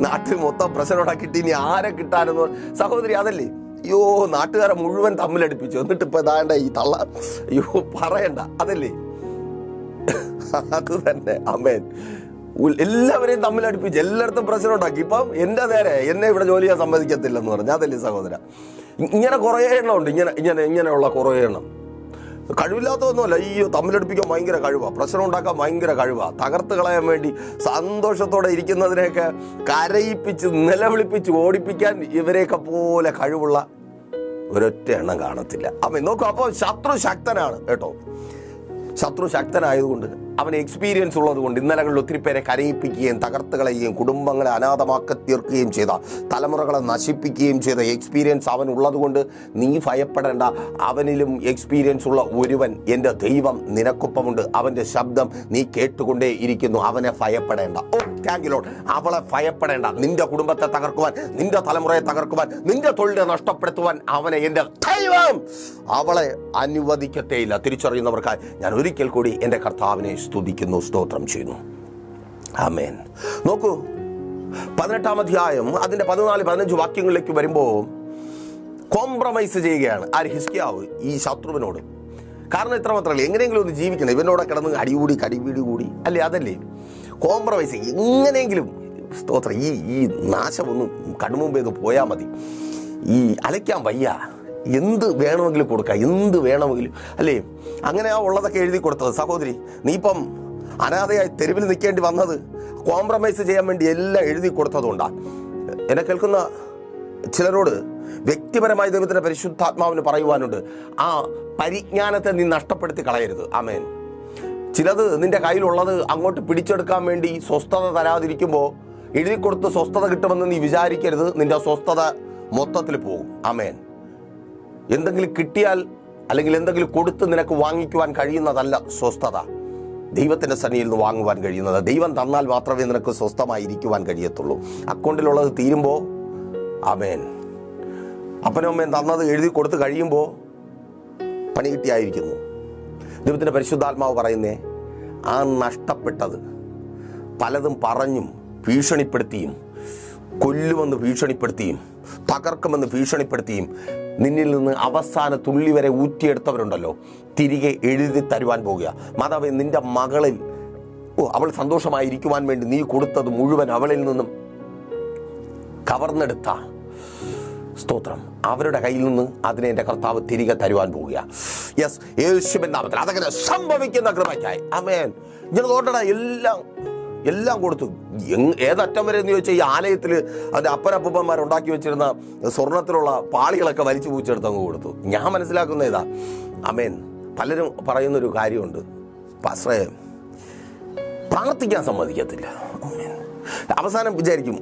നാട്ടിൽ മൊത്തം പ്രശ്നം ഉണ്ടാക്കിയിട്ട് ഇനി ആരെ കിട്ടാനെന്ന് സഹോദരി അതല്ലേ? അയ്യോ നാട്ടുകാരെ മുഴുവൻ തമ്മിലടിപ്പിച്ചു. എന്നിട്ട് ഇപ്പൊ ഇതാണ്ട ഈ തള്ള അയ്യോ പറയണ്ട. അതല്ലേ? അത് തന്നെ. അമ്മേൻ ഉൽ- എല്ലാവരെയും തമ്മിലടിപ്പിച്ച് എല്ലായിടത്തും പ്രശ്നം ഉണ്ടാക്കി. ഇപ്പം എന്റെ നേരെ എന്നെ ഇവിടെ ജോലി ചെയ്യാൻ സമ്മതിക്കത്തില്ലെന്ന് പറഞ്ഞു. അതല്ലേ സഹോദര? ഇങ്ങനെ കുറേ എണ്ണം ഉണ്ട്. ഇങ്ങനെ ഇങ്ങനെ ഇങ്ങനെയുള്ള കുറേ എണ്ണം. കഴിവില്ലാത്തതൊന്നുമല്ല. അയ്യോ തമ്മിലടുപ്പിക്കാൻ ഭയങ്കര കഴിവാണ് പ്രശ്നം ഉണ്ടാക്കാൻ ഭയങ്കര കഴിവാണ് തകർത്ത് കളയാൻ വേണ്ടി സന്തോഷത്തോടെ ഇരിക്കുന്നതിനെയൊക്കെ കരയിപ്പിച്ച് നിലവിളിപ്പിച്ച് ഓടിപ്പിക്കാൻ ഇവരെയൊക്കെ പോലെ കഴിവുള്ള ഒരൊറ്റ എണ്ണം കാണത്തില്ല. അപ്പം നോക്കൂ അപ്പോൾ ശത്രു ശക്തനാണ് കേട്ടോ. ശത്രു ശക്തനായതുകൊണ്ട് അവന് എക്സ്പീരിയൻസ് ഉള്ളതുകൊണ്ട് ഇന്നലകളിൽ ഒത്തിരി പേരെ കരയിപ്പിക്കുകയും തകർത്ത് കളയുകയും കുടുംബങ്ങളെ അനാഥമാക്കി തീർക്കുകയും ചെയ്ത തലമുറകളെ നശിപ്പിക്കുകയും ചെയ്ത എക്സ്പീരിയൻസ് അവൻ ഉള്ളതുകൊണ്ട് നീ ഭയപ്പെടേണ്ട. അവനിലും എക്സ്പീരിയൻസ് ഉള്ള ഒരുവൻ എന്റെ ദൈവം നിനക്കൊപ്പമുണ്ട്. അവന്റെ ശബ്ദം നീ കേട്ടുകൊണ്ടേ ഇരിക്കുന്നു. അവനെ ഭയപ്പെടേണ്ട. ഓ താങ്ക് ലോഡ് അവളെ ഭയപ്പെടേണ്ട. നിന്റെ കുടുംബത്തെ തകർക്കുവാൻ നിന്റെ തലമുറയെ തകർക്കുവാൻ നിന്റെ തൊഴിലെ നഷ്ടപ്പെടുത്തുവാൻ അവനെ എന്റെ ദൈവം അവളെ അനുവദിക്കത്തേയില്ല. തിരിച്ചറിയുന്നവർക്കായി ഞാൻ ഒരിക്കൽ കൂടി എന്റെ കർത്താവിനെ സ്തുതിക്കുന്നു സ്തോത്രം ചെയ്യുന്നു. ആമേൻ. നോക്കൂ പതിനെട്ടാം അധ്യായം അതിന്റെ പതിനാല് പതിനഞ്ച് വാക്യങ്ങളിലേക്ക് വരുമ്പോൾ കോംപ്രമൈസ് ചെയ്യുകയാണ്. ആര്? ഹിസ്കിയാവ് ഈ ശത്രുവിനോട്. കാരണം ഇത്ര മാത്രമല്ല എങ്ങനെയെങ്കിലും ഒന്ന് ജീവിക്കണം. ഇവനോടെ കിടന്ന് അടികൂടി കടിപിടി കൂടി. അല്ലേ? അതല്ലേ? കോംപ്രമൈസ് എങ്ങനെയെങ്കിലും സ്തോത്രം ഈ ഈ നാശമൊന്നും കടുമുമ്പേ പോയാൽ മതി. ഈ അലയ്ക്കാൻ വയ്യ. എന്ത് വേണമെങ്കിലും കൊടുക്കാം എന്ത് വേണമെങ്കിലും. അല്ലേ? അങ്ങനെ ആ ഉള്ളതൊക്കെ എഴുതി കൊടുത്തത്. സഹോദരി നീ ഇപ്പം അനാഥയായി തെരുവിൽ നിൽക്കേണ്ടി വന്നത് കോംപ്രമൈസ് ചെയ്യാൻ വേണ്ടി എല്ലാം എഴുതി കൊടുത്തതുകൊണ്ടാണ് എന്നെ കേൾക്കുന്ന ചിലരോട് വ്യക്തിപരമായി ദൈവത്തിന്റെ പരിശുദ്ധാത്മാവിന് പറയുവാനുണ്ട് ആ പരിജ്ഞാനത്തെ നീ നഷ്ടപ്പെടുത്തി കളയരുത്. ആമേൻ. ചിലത് നിന്റെ കയ്യിലുള്ളത് അങ്ങോട്ട് പിടിച്ചെടുക്കാൻ വേണ്ടി സ്വസ്ഥത തരാതിരിക്കുമ്പോൾ എഴുതി കൊടുത്ത് സ്വസ്ഥത കിട്ടുമെന്ന് നീ വിചാരിക്കരുത് നിന്റെ സ്വസ്ഥത മൊത്തത്തിൽ പോകും. ആമേൻ. എന്തെങ്കിലും കിട്ടിയാൽ അല്ലെങ്കിൽ എന്തെങ്കിലും കൊടുത്ത് നിനക്ക് വാങ്ങിക്കുവാൻ കഴിയുന്നതല്ല സ്വസ്ഥത. ദൈവത്തിന്റെ സന്നിയിൽ നിന്ന് വാങ്ങുവാൻ കഴിയുന്നത്. ദൈവം തന്നാൽ മാത്രമേ നിനക്ക് സ്വസ്ഥമായിരിക്കുവാൻ കഴിയത്തുള്ളൂ. അക്കൗണ്ടിലുള്ളത് തീരുമ്പോൾ അമേൻ അപ്പനും അമ്മയും തന്നത് എഴുതി കൊടുത്ത് കഴിയുമ്പോൾ പണി കിട്ടിയായിരിക്കുന്നു. ദൈവത്തിന്റെ പരിശുദ്ധാത്മാവ് പറയുന്നേ ആ നഷ്ടപ്പെട്ടത് പലതും പറഞ്ഞും ഭീഷണിപ്പെടുത്തിയും കൊല്ലുമെന്ന് ഭീഷണിപ്പെടുത്തിയും തകർക്കുമെന്ന് ഭീഷണിപ്പെടുത്തിയും നിന്നിൽ നിന്ന് അവസാന തുള്ളി വരെ ഊറ്റിയെടുത്തവരുണ്ടല്ലോ. തിരികെ എഴുതി തരുവാൻ പോകുക മാതാവേ നിന്റെ മകളിൽ ഓ അവൾ സന്തോഷമായിരിക്കുവാൻ വേണ്ടി നീ കൊടുത്തത് മുഴുവൻ അവളിൽ നിന്നും കവർന്നെടുത്ത സ്തോത്രം. അവരുടെ കയ്യിൽ നിന്ന് അതിനെ എന്റെ കർത്താവ് തിരികെ തരുവാൻ പോവുക. യെസ് യേശുബൻ നാമത്തിൽ. അതങ്ങനെ സംഭവിക്കുന്ന കൃപയ്ക്കായി. അമേൻ ഇങ്ങനെ തോട്ടട എല്ലാം എല്ലാം കൊടുത്തു. ഏതറ്റം വരെ എന്ന് ചോദിച്ചാൽ ഈ ആലയത്തിൽ അതിന്റെ അപ്പരപ്പുപ്പന്മാർ ഉണ്ടാക്കി വെച്ചിരുന്ന സ്വർണത്തിലുള്ള പാളികളൊക്കെ വലിച്ചു പൂച്ചെടുത്ത് അങ്ങ് കൊടുത്തു. ഞാൻ മനസ്സിലാക്കുന്ന ഇതാ. അമേൻ. പലരും പറയുന്നൊരു കാര്യമുണ്ട്. പാസ്രേ പ്രാർത്ഥിക്കാൻ സമ്മതിക്കത്തില്ല. അവസാനം വിചാരിക്കും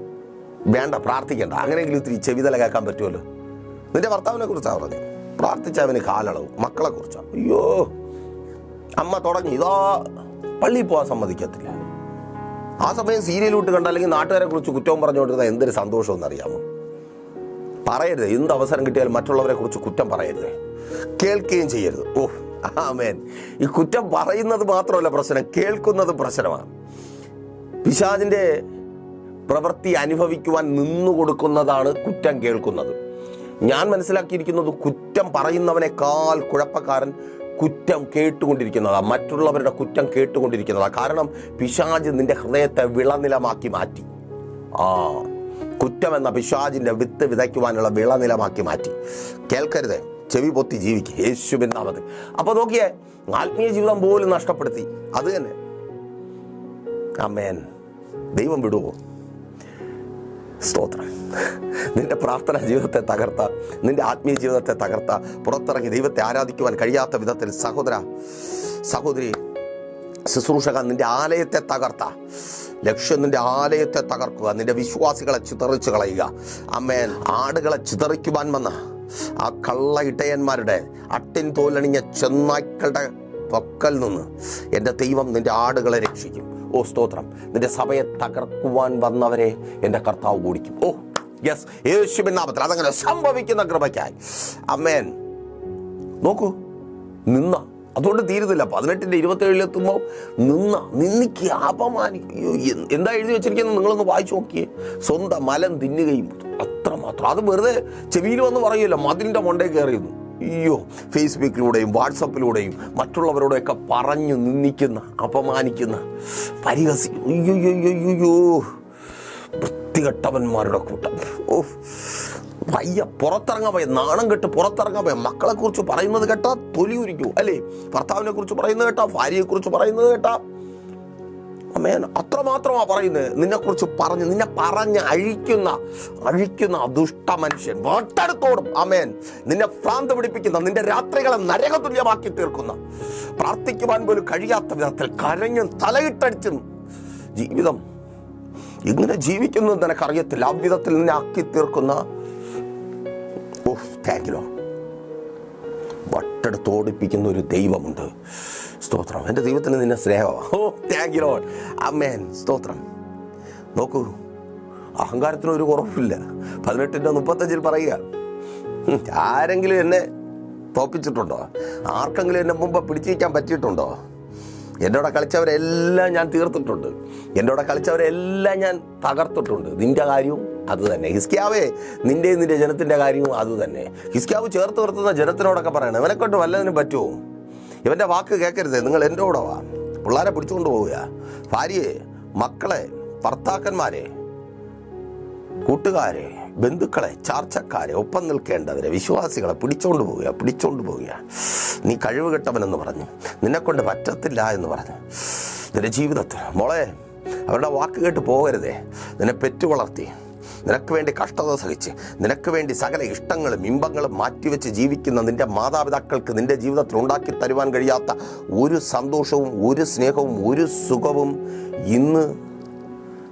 വേണ്ട പ്രാർത്ഥിക്കേണ്ട. അങ്ങനെയെങ്കിലും ഇത്തിരി ചെവിതല കേൾക്കാൻ പറ്റുമല്ലോ. നിന്റെ ഭർത്താവിനെ കുറിച്ചാണ് പറഞ്ഞു. പ്രാർത്ഥിച്ച അവന് കാലളവ് മക്കളെ കുറിച്ചാണ് അയ്യോ അമ്മ തുടങ്ങി. ഇതാ പള്ളിയിൽ പോകാൻ സമ്മതിക്കത്തില്ല. ആ സമയം സീരിയലോട്ട് കണ്ട അല്ലെങ്കിൽ നാട്ടുകാരെ കുറിച്ച് കുറ്റവും പറഞ്ഞുകൊണ്ടിരുന്ന എന്തൊരു സന്തോഷമെന്ന് അറിയാമോ പറയരുത് എന്ത് അവസരം കിട്ടിയാലും മറ്റുള്ളവരെ കുറിച്ച് കുറ്റം പറയരുത്. കേൾക്കുകയും ചെയ്യരുത്. ഓ ആമേൻ. ഈ കുറ്റം പറയുന്നത് മാത്രമല്ല പ്രശ്നം കേൾക്കുന്നത് പ്രശ്നമാണ്. പിശാജിന്റെ പ്രവൃത്തി അനുഭവിക്കുവാൻ നിന്നു കൊടുക്കുന്നതാണ് കുറ്റം കേൾക്കുന്നത്. ഞാൻ മനസ്സിലാക്കിയിരിക്കുന്നത് കുറ്റം പറയുന്നവനേക്കാൾ കുഴപ്പക്കാരൻ കുറ്റം കേട്ടുകൊണ്ടിരിക്കുന്നതാണ് മറ്റുള്ളവരുടെ കുറ്റം കേട്ടുകൊണ്ടിരിക്കുന്നതാണ് കാരണം പിശാജ് നിന്റെ ഹൃദയത്തെ വിളനിലമാക്കി മാറ്റി. ആ കുറ്റം എന്ന പിശാജിന്റെ വിത്ത് വിതയ്ക്കുവാനുള്ള വിളനിലമാക്കി മാറ്റി. കേൾക്കരുത് ചെവി പൊത്തി ജീവിക്കുക യേശുബിന്നാമത് നാമത്തിൽ അപ്പൊ നോക്കിയേ ആത്മീയ ജീവിതം പോലും നഷ്ടപ്പെടുത്തി. അത് തന്നെ. അമ്മേൻ ദൈവം വിടുവോ? സ്തോത്രം. നിന്റെ പ്രാർത്ഥന ജീവിതത്തെ തകർത്ത നിന്റെ ആത്മീയ ജീവിതത്തെ തകർത്ത പുറത്തിറങ്ങി ദൈവത്തെ ആരാധിക്കുവാൻ കഴിയാത്ത വിധത്തിൽ സഹോദര സഹോദരി ശുശ്രൂഷക നിന്റെ ആലയത്തെ തകർത്ത. ലക്ഷ്യം നിന്റെ ആലയത്തെ തകർക്കുക നിന്റെ വിശ്വാസികളെ ചിതറിച്ചു കളയുക. അമ്മേൻ ആടുകളെ ചിതറിക്കുവാൻ വന്ന ആ കള്ള ഇട്ടയന്മാരുടെ അട്ടിൻ തോലണിഞ്ഞ ചെന്നായ്ക്കളുടെ പക്കൽ നിന്ന് എന്റെ ദൈവം നിന്റെ ആടുകളെ രക്ഷിക്കും. ഓ സ്തോത്രം. നിന്റെ സഭയെ തകർക്കുവാൻ വന്നവരെ എന്റെ കർത്താവ് ഓടിക്കും. ഓ യെസ് യേശുവിൻ നാമത്തിൽ അതങ്ങനെ സംഭവിക്കുന്ന കൃപയ്ക്കായി. അമ്മേൻ നോക്കൂ നിന്ന അതുകൊണ്ട് തീരുന്നില്ല. പതിനെട്ടിന്റെ ഇരുപത്തേഴിലെത്തുമ്പോൾ നിന്ന നിന്ദിക്കുക അപമാനിക്കുകയോ എന്ത്- എഴുതി വെച്ചിരിക്കുന്നത്? നിങ്ങളൊന്ന് വായിച്ചു നോക്കിയേ. സ്വന്തം മലം തിന്നുകയും. അത്രമാത്രം. അത് വെറുതെ ചെവിയിൽ വന്ന് പറയില്ല മതിലിന്റെ മൊണ്ടേ കയറിയുന്നു അയ്യോ ഫേസ്ബുക്കിലൂടെയും വാട്സപ്പിലൂടെയും മറ്റുള്ളവരോടെയൊക്കെ പറഞ്ഞു നിന്ദിക്കുന്ന അപമാനിക്കുന്ന പരിഹസിക്കും അയ്യോ അയ്യോ അയ്യോ വൃത്തികെട്ടവന്മാരുടെ കൂട്ടം. ഓ വയ്യ പുറത്തിറങ്ങാൻ പയ്യ നാണം കെട്ട് പുറത്തിറങ്ങാൻ പയ്യ മക്കളെക്കുറിച്ച് പറയുന്നത് കേട്ടാ തൊലി ഉരിക്കൂ അല്ലേ? ഭർത്താവിനെ കുറിച്ച് പറയുന്നത് കേട്ടാ ഭാര്യയെ കുറിച്ച് പറയുന്നത് കേട്ടാ അമ്മേൻ അത്രമാത്രമാണ് പറയുന്നത്. നിന്നെക്കുറിച്ച് പറഞ്ഞ് നിന്നെ പറഞ്ഞ് അഴിക്കുന്ന അഴിക്കുന്ന ദുഷ്ട മനുഷ്യൻ വേട്ടെടുത്തോടും അമേൻ. നിന്നെ ഭ്രാന്ത് പിടിപ്പിക്കുന്ന നിന്റെ രാത്രികളെ നരകതുല്യമാക്കി തീർക്കുന്ന പ്രാർത്ഥിക്കുവാൻ പോലും കഴിയാത്ത വിധത്തിൽ കരഞ്ഞും തലയിട്ടടിച്ചും ജീവിതം ഇങ്ങനെ ജീവിക്കുന്നു നിനക്കറിയത്തില്ല. ആ വിധത്തിൽ നിന്നെ ആക്കി തീർക്കുന്ന. ഓഹ് താങ്കിലോ വട്ടെടുത്ത് ഓടിപ്പിക്കുന്ന ഒരു ദൈവമുണ്ട്. സ്തോത്രം. എന്റെ ദൈവത്തിന് നിന്നെ സ്നേഹമാണ് ഓ താങ്ക് യു ലോഡ് അമ്മേൻ സ്തോത്രം. നോക്കൂ അഹങ്കാരത്തിന് ഒരു കുറവില്ല പതിനെട്ടിന്റെ മുപ്പത്തഞ്ചിൽ പറയുക ആരെങ്കിലും എന്നെ തോപ്പിച്ചിട്ടുണ്ടോ ആർക്കെങ്കിലും എന്നെ മുമ്പ് പിടിച്ചിരിക്കാൻ പറ്റിയിട്ടുണ്ടോ? എന്നോട് കളിച്ചവരെല്ലാം ഞാൻ തീർത്തിട്ടുണ്ട്. എന്നോട് കളിച്ചവരെല്ലാം ഞാൻ തകർത്തിട്ടുണ്ട്. നിന്റെ കാര്യവും അത് തന്നെ. ഹിസ്ക്യാവേ നിന്റെയും നിന്റെ ജനത്തിന്റെ കാര്യവും അത് തന്നെ. ഹിസ്ക്യാവ് ചേർത്ത് നിർത്തുന്ന ജനത്തിനോടൊക്കെ പറയണം. ഇവനെക്കൊണ്ട് വല്ലതിനും പറ്റുമോ? ഇവന്റെ വാക്ക് കേൾക്കരുത് നിങ്ങൾ എന്റെ കൂടെ വാ. പിള്ളേരെ പിടിച്ചുകൊണ്ട് പോവുക. ഭാര്യയെ മക്കളെ ഭർത്താക്കന്മാരെ കൂട്ടുകാരെ ബന്ധുക്കളെ ചാർച്ചക്കാരെ ഒപ്പം നിൽക്കേണ്ടവരെ വിശ്വാസികളെ പിടിച്ചോണ്ട് പോവുക പിടിച്ചോണ്ട് പോവുക. നീ കഴിവ് കെട്ടവനെന്ന് പറഞ്ഞു. നിന്നെക്കൊണ്ട് പറ്റത്തില്ല എന്ന് പറഞ്ഞു. നിന്റെ ജീവിതത്തിൽ മോളെ അവരുടെ വാക്ക് കേട്ട് പോകരുതേ. നിന്നെ പെറ്റു വളർത്തി നിനക്ക് വേണ്ടി കഷ്ടത സഹിച്ച് നിനക്ക് വേണ്ടി സകല ഇഷ്ടങ്ങളും ഇമ്പങ്ങളും മാറ്റിവെച്ച് ജീവിക്കുന്ന നിന്റെ മാതാപിതാക്കൾക്ക് നിന്റെ ജീവിതത്തിൽ ഉണ്ടാക്കി തരുവാൻ കഴിയാത്ത ഒരു സന്തോഷവും ഒരു സ്നേഹവും ഒരു സുഖവും ഇന്ന്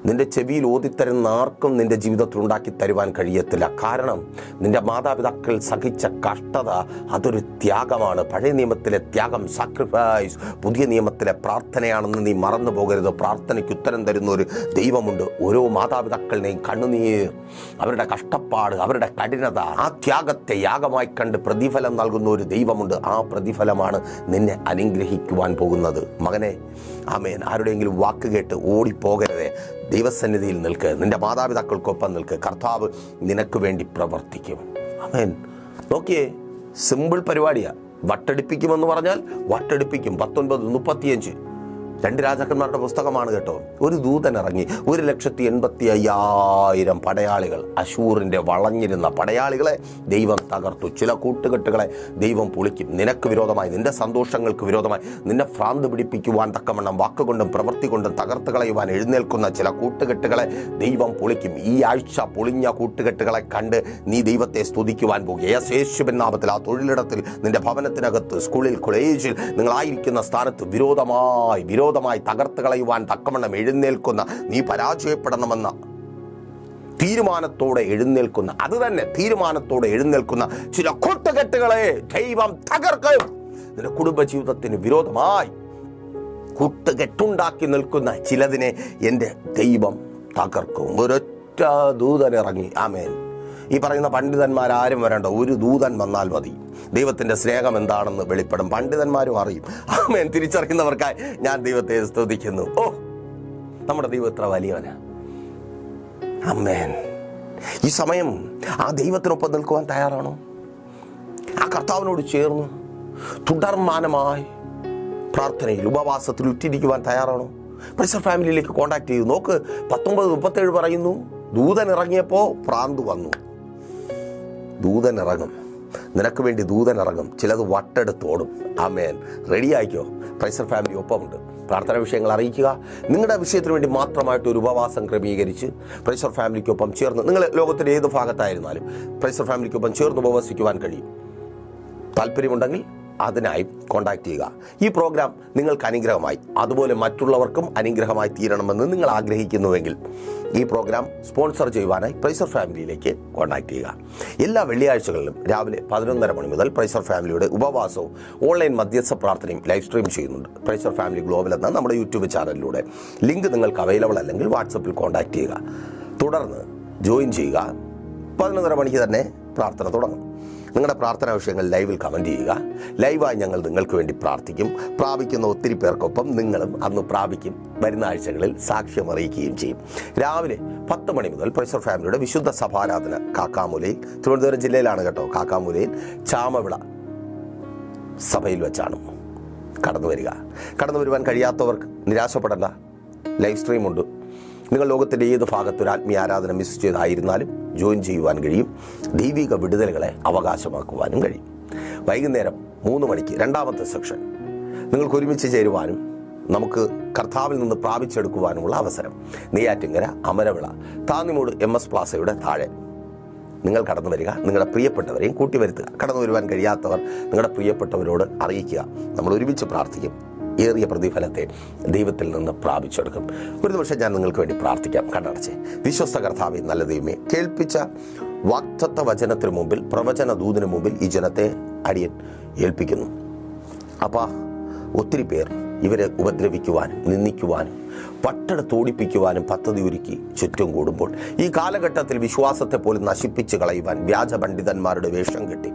നിന്റെ ചെവിയിൽ ഓതിത്തരുന്ന ആർക്കും നിന്റെ ജീവിതത്തിൽ ഉണ്ടാക്കി തരുവാൻ കഴിയത്തില്ല. കാരണം നിന്റെ മാതാപിതാക്കൾ സഹിച്ച കഷ്ടത അതൊരു ത്യാഗമാണ്. പഴയ നിയമത്തിലെ ത്യാഗം സാക്രിഫൈസ് പുതിയ നിയമത്തിലെ പ്രാർത്ഥനയാണെന്ന് നീ മറന്നു പോകരുത്. പ്രാർത്ഥനയ്ക്ക് ഉത്തരം തരുന്ന ഒരു ദൈവമുണ്ട്. ഓരോ മാതാപിതാക്കളുടെയും കണ്ണുനീർ അവരുടെ കഷ്ടപ്പാട് അവരുടെ കഠിനത ആ ത്യാഗത്തെ യാഗമായി കണ്ട് പ്രതിഫലം നൽകുന്ന ഒരു ദൈവമുണ്ട്. ആ പ്രതിഫലമാണ് നിന്നെ അനുഗ്രഹിക്കുവാൻ പോകുന്നത്. മകനെ ആമേൻ. ആരുടെയെങ്കിലും വാക്ക് കേട്ട് ഓടിപ്പോകരുതേ. ദൈവസന്നിധിയിൽ നിൽക്ക്. നിന്റെ മാതാപിതാക്കൾക്കൊപ്പം നിൽക്ക്. കർത്താവ് നിനക്ക് വേണ്ടി പ്രവർത്തിക്കും. ആമേൻ നോക്കിയേ സിമ്പിൾ പരിപാടിയാണ് വട്ടടിപ്പിക്കുമെന്ന് പറഞ്ഞാൽ വട്ടടിപ്പിക്കും. പത്തൊൻപത് മുപ്പത്തിയഞ്ച്. രണ്ട് രാജാക്കന്മാരുടെ പുസ്തകമാണ് കേട്ടോ. ഒരു ദൂതൻ ഇറങ്ങി. ഒരു ലക്ഷത്തി എൺപത്തി അയ്യായിരം പടയാളികൾ അശൂറിന്റെ വളഞ്ഞിരുന്ന പടയാളികളെ ദൈവം തകർത്തു. ചില കൂട്ടുകെട്ടുകളെ ദൈവം പൊളിക്കും. നിനക്ക് വിരോധമായി നിന്റെ സന്തോഷങ്ങൾക്ക് വിരോധമായി നിന്നെ ഭ്രാന്ത് പിടിപ്പിക്കുവാൻ തക്കവണ്ണം വാക്കുകൊണ്ടും പ്രവൃത്തി കൊണ്ടും തകർത്ത് കളയുവാൻ എഴുന്നേൽക്കുന്ന ചില കൂട്ടുകെട്ടുകളെ ദൈവം പൊളിക്കും. ഈ ആഴ്ച പൊളിഞ്ഞ കൂട്ടുകെട്ടുകളെ കണ്ട് നീ ദൈവത്തെ സ്തുതിക്കുവാൻ പോകുക യേശു യേശുവിൻ നാമത്തിൽ ആ തൊഴിലിടത്തിൽ നിന്റെ ഭവനത്തിനകത്ത് സ്കൂളിൽ കോളേജിൽ നിങ്ങളായിരിക്കുന്ന സ്ഥാനത്ത് വിരോധമായി വിരോധമായി തകർത്ത് കളയുവാൻ തക്കവണ്ണം എഴുന്നേൽക്കുന്ന നീ പരാജയപ്പെടണമെന്ന തീരുമാനത്തോടെ എഴുന്നേൽക്കുന്ന അത് തന്നെ തീരുമാനത്തോടെ എഴുന്നേൽക്കുന്ന ചില കൂട്ടുകെട്ടുകളെ ദൈവം തകർക്കും. നിന്റെ കുടുംബജീവിതത്തിന് വിരോധമായി കൂട്ടുകെട്ടുണ്ടാക്കി നിൽക്കുന്ന ചിലതിനെ എന്റെ ദൈവം തകർക്കും. ഒരൊറ്റ ദൂതനിറങ്ങി ആമേൻ. ഈ പറയുന്ന പണ്ഡിതന്മാർ ആരും വരണ്ട ഒരു ദൂതൻ വന്നാൽ മതി. ദൈവത്തിന്റെ സ്നേഹം എന്താണെന്ന് വെളിപ്പെടും. പണ്ഡിതന്മാരും അറിയും. ആമേൻ. തിരിച്ചറിയുന്നവർക്കായി ഞാൻ ദൈവത്തെ സ്തുതിക്കുന്നു. ഓ നമ്മുടെ ദൈവം എത്ര വലിയവനാ. അമ്മേൻ ഈ സമയം ആ ദൈവത്തിനൊപ്പം നിൽക്കുവാൻ തയ്യാറാണോ? ആ കർത്താവിനോട് ചേർന്ന് തുടർമാനമായി പ്രാർത്ഥനയിൽ ഉപവാസത്തിൽ ഉറ്റിരിക്കുവാൻ തയ്യാറാണോ? പ്രൈസർ ഫാമിലിയിലേക്ക് കോണ്ടാക്ട് ചെയ്തു. നോക്ക് പത്തൊമ്പത് മുപ്പത്തേഴ് പറയുന്നു ദൂതൻ ഇറങ്ങിയപ്പോൾ പ്രാന്ത് വന്നു. ദൂതൻ ഇറങ്ങും നിനക്ക് വേണ്ടി ദൂതൻ ഇറങ്ങും ചിലത് വട്ടെടുത്ത് ഓടും. ആമേൻ. റെഡി ആയിക്കോ? പ്രൈസർ ഫാമിലി ഒപ്പമുണ്ട്. പ്രാർത്ഥന വിഷയങ്ങൾ അറിയിക്കുക. നിങ്ങളുടെ വിഷയത്തിന് വേണ്ടി മാത്രമായിട്ട് ഒരു ഉപവാസം ക്രമീകരിച്ച് പ്രൈസർ ഫാമിലിക്കൊപ്പം ചേർന്ന് നിങ്ങൾ ലോകത്തിന്റെ ഏത് ഭാഗത്തായിരുന്നാലും പ്രൈസർ ഫാമിലിക്കൊപ്പം ചേർന്ന് ഉപവസിക്കുവാൻ കഴിയും. താല്പര്യമുണ്ടെങ്കിൽ അതിനായി കോൺടാക്ട് ചെയ്യുക. ഈ പ്രോഗ്രാം നിങ്ങൾക്ക് അനുഗ്രഹമായി. അതുപോലെ മറ്റുള്ളവർക്കും അനുഗ്രഹമായി തീരണമെന്ന് നിങ്ങൾ ആഗ്രഹിക്കുന്നുവെങ്കിൽ ഈ പ്രോഗ്രാം സ്പോൺസർ ചെയ്യുവാനായി പ്രൈസർ ഫാമിലിയിലേക്ക് കോൺടാക്ട് ചെയ്യുക. എല്ലാ വെള്ളിയാഴ്ചകളിലും രാവിലെ പതിനൊന്നര മണി മുതൽ പ്രൈസർ ഫാമിലിയുടെ ഉപവാസവും ഓൺലൈൻ മധ്യസ്ഥ പ്രാർത്ഥനയും ലൈവ് സ്ട്രീം ചെയ്യുന്നുണ്ട്. പ്രൈസർ ഫാമിലി ഗ്ലോബൽ എന്ന നമ്മുടെ യൂട്യൂബ് ചാനലിലൂടെ ലിങ്ക് നിങ്ങൾക്ക് അവൈലബിൾ അല്ലെങ്കിൽ വാട്സപ്പിൽ കോൺടാക്ട് ചെയ്യുക. തുടർന്ന് ജോയിൻ ചെയ്യുക. പതിനൊന്നര മണിക്ക് തന്നെ പ്രാർത്ഥന തുടങ്ങും. നിങ്ങളുടെ പ്രാർത്ഥനാ വിഷയങ്ങൾ ലൈവിൽ കമന്റ് ചെയ്യുക. ലൈവായി ഞങ്ങൾ നിങ്ങൾക്ക് വേണ്ടി പ്രാർത്ഥിക്കും. പ്രാപിക്കുന്ന ഒത്തിരി പേർക്കൊപ്പം നിങ്ങളും അന്ന് പ്രാപിക്കും. വരുന്ന ആഴ്ചകളിൽ സാക്ഷ്യം അറിയിക്കുകയും ചെയ്യും. രാവിലെ പത്ത് മണി മുതൽ പ്രൊഫസർ ഫാമിലിയുടെ വിശുദ്ധ സഭാരാധന കാക്കാമൂലയിൽ തിരുവനന്തപുരം ജില്ലയിലാണ് കേട്ടോ കാക്കാമൂലയിൽ ചാമവിള സഭയിൽ വെച്ചാണ് കടന്നു വരിക കടന്നു വരുവാൻ കഴിയാത്തവർക്ക് നിരാശപ്പെടേണ്ട. ലൈവ് സ്ട്രീം ഉണ്ട്. നിങ്ങൾ ലോകത്തിന്റെ ഏത് ഭാഗത്ത് ഒരു ആത്മീയ ആരാധന മിസ് ചെയ്തായിരുന്നാലും ജോയിൻ ചെയ്യുവാൻ കഴിയും. ദൈവിക വിടുതലുകളെ അവകാശമാക്കുവാനും കഴിയും. വൈകുന്നേരം മൂന്ന് മണിക്ക് രണ്ടാമത്തെ സെക്ഷൻ നിങ്ങൾക്ക് ഒരുമിച്ച് ചേരുവാനും നമുക്ക് കർത്താവിൽ നിന്ന് പ്രാപിച്ചെടുക്കുവാനുമുള്ള അവസരം. നെയ്യാറ്റിങ്കര അമരവിള താന്നിമൂട് എം എസ് പ്ലാസയുടെ താഴെ. നിങ്ങൾ കടന്നു വരിക. നിങ്ങളുടെ പ്രിയപ്പെട്ടവരെയും കൂട്ടി വരുത്തുക കടന്നു വരുവാൻ കഴിയാത്തവർ നിങ്ങളുടെ പ്രിയപ്പെട്ടവരോട് അറിയിക്കുക. നമ്മൾ ഒരുമിച്ച് പ്രാർത്ഥിക്കും. ഏറിയ പ്രതിഫലത്തെ ദൈവത്തിൽ നിന്ന് പ്രാപിച്ചെടുക്കും. ഒരു നിമിഷം ഞാൻ നിങ്ങൾക്ക് വേണ്ടി പ്രാർത്ഥിക്കാം. കണ്ണടച്ച്. വിശ്വസ്ത കർത്താവെ നല്ല ദൈവമേ കേൾപ്പിച്ച വാക്തത്വ വചനത്തിന് മുമ്പിൽ പ്രവചന ദൂതിന് മുമ്പിൽ ഈ ജനത്തെ അടിയൻ ഏൽപ്പിക്കുന്നു. അപ്പാ ഒത്തിരി പേർ ഇവരെ ഉപദ്രവിക്കുവാനും നിന്ദിക്കുവാനും പട്ടെടുത്തോടിപ്പിക്കുവാനും പദ്ധതി ഒരുക്കി ചുറ്റും കൂടുമ്പോൾ ഈ കാലഘട്ടത്തിൽ വിശ്വാസത്തെ പോലും നശിപ്പിച്ച് കളയുവാൻ വ്യാജ പണ്ഡിതന്മാരുടെ വേഷം കെട്ടി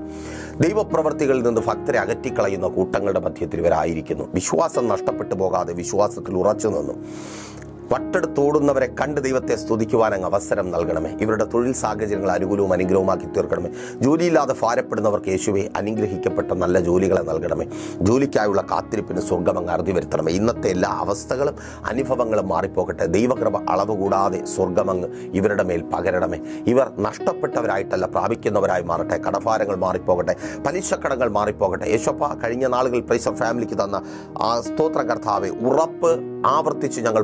ദൈവപ്രവർത്തികളിൽ നിന്ന് ഭക്തരെ അകറ്റിക്കളയുന്ന കൂട്ടങ്ങളുടെ മധ്യത്തിൽ ഇവരായിരിക്കുന്നു. വിശ്വാസം നഷ്ടപ്പെട്ടു പോകാതെ വിശ്വാസത്തിൽ ഉറച്ചു നിന്നു. വട്ടെടുത്തോടുന്നവരെ കണ്ട് ദൈവത്തെ സ്തുതിക്കുവാൻ അങ്ങ് അവസരം നൽകണമേ. ഇവരുടെ തൊഴിൽ സാഹചര്യങ്ങൾ അനുകൂലവും അനുഗ്രഹവുമാക്കി തീർക്കണമേ. ജോലിയില്ലാതെ ഭാരപ്പെടുന്നവർക്ക് യേശുവെ അനുഗ്രഹിക്കപ്പെട്ട നല്ല ജോലികളെ നൽകണമേ. ജോലിക്കായുള്ള കാത്തിരിപ്പിന് സ്വർഗം അങ്ങ് അറുതി വരുത്തണമേ. ഇന്നത്തെ എല്ലാ അവസ്ഥകളും അനുഭവങ്ങളും മാറിപ്പോകട്ടെ. ദൈവകൃപ അളവ് കൂടാതെ സ്വർഗമങ്ങ് ഇവരുടെ മേൽ പകരണമേ. ഇവർ നഷ്ടപ്പെട്ടവരായിട്ടല്ല പ്രാപിക്കുന്നവരായി മാറട്ടെ. കടഭാരങ്ങൾ മാറിപ്പോകട്ടെ. പലിശക്കടങ്ങൾ മാറിപ്പോകട്ടെ. യേശോപ്പ കഴിഞ്ഞ നാളുകളിൽ പ്രൈസർ ഫാമിലിക്ക് തന്ന ആ സ്തോത്ര കർത്താവെ ഉറപ്പ് ആവർത്തിച്ച് ഞങ്ങൾ